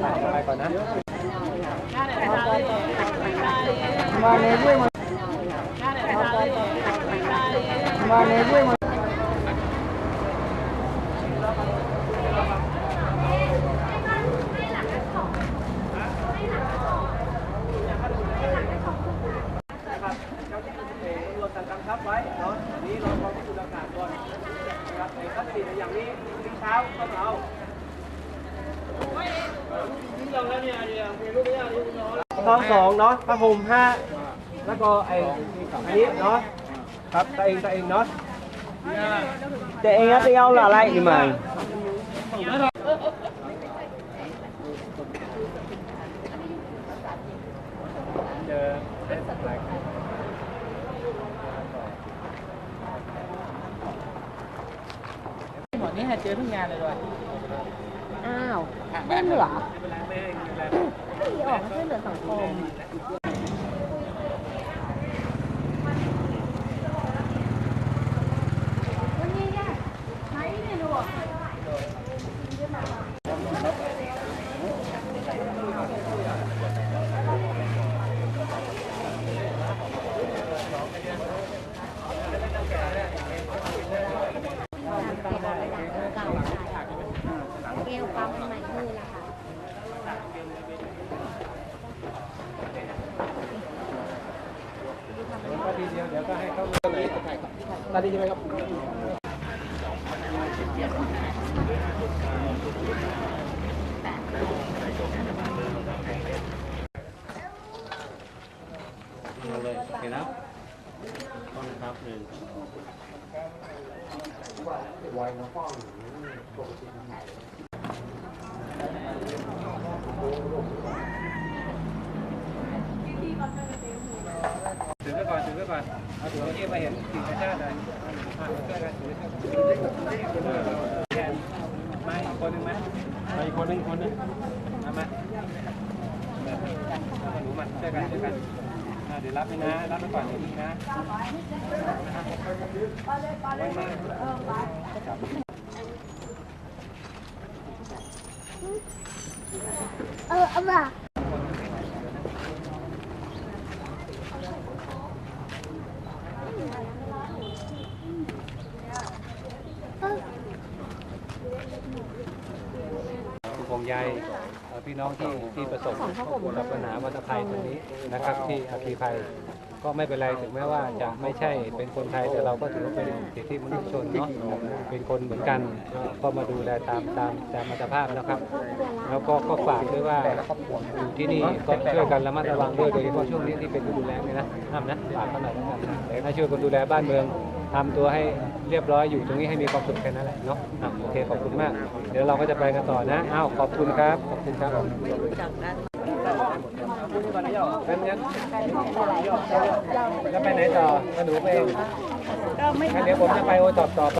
ไปก่อนนะมาในด้วยมามาในด้วยมานะครับเจ้า ที่เองรวมกันกำชับไว้เนาะอันนี้เราความคุณอากาศก่อนนะครับในคัดสีอย่างนี้ทิ้งเช้าก็เอาท้องสองเนาะผ้าห่มห้าแล้วก็ไอ้อันนี้เนาะครับตัวเองตัวเองเนาะแต่เองจะเอาละไรดีไหมเจอหมดนี้หาเจอทุกงานเลยด้วยอ้าวไม่เหลือ รไม่เป็นไรไม่ออกมาช่วยเหลือสังคม เกลปั๊มใหม่มือละค่ะ ก็ ทีเดียวเดี๋ยวก็ให้เขาไหนตาดีใช่ไหมครับเลยโอเคนะต้องครับหนึ่งถือไว้ ก่อนเอาถือที่มาเห็นสิ่งธรรมชาติเลยอะช่วยกันถือแทนมาอีกคนหนึ่งไหมมาอีกคนหนึ่งคนนึงมามาหนูมาช่วยกันช่วยกันเดี๋ยวรับไปนะ รับไปก่อนเดี๋ยวนี้นะเออเอามา คุณคงใยเอ่อพี่น้องที่ที่ประสบกับปัญหาวัฏภัยตรงนี้นะครับที่อัคคีภัย ก็ไม่เป็นไรถึงแม้ว่าจะไม่ใช่เป็นคนไทยแต่เราก็ถือว่าเป็นสิทธิมนุษยชนเนาะเป็นคนเหมือนกันก็มาดูแลตามตามตามอัตภาพนะครับ แล้วก็ก็ฝากด้วยว่าอยู่ที่นี่ก็ช่วยกันระมัดระวังด้วยโดยเฉพาะช่วงนี้ที่เป็นฤดูแล้งเนี่ยนะห้ามนะฝากกันหน่อยแล้วกันให้ช่วยกันดูแลบ้านเมืองทำตัวให้เรียบร้อยอยู่ตรงนี้ให้มีความสุขแค่นั้นแหละเนาะโอเคขอบคุณมาก เดี๋ยวเราก็จะไปกันต่อนะอ้าวขอบคุณครับขอบคุณครับงั้นงั้น แล้วไปไหนต่อก็หนูไปเองงั้นเดี๋ยวผมจะไปโอตอบต่อ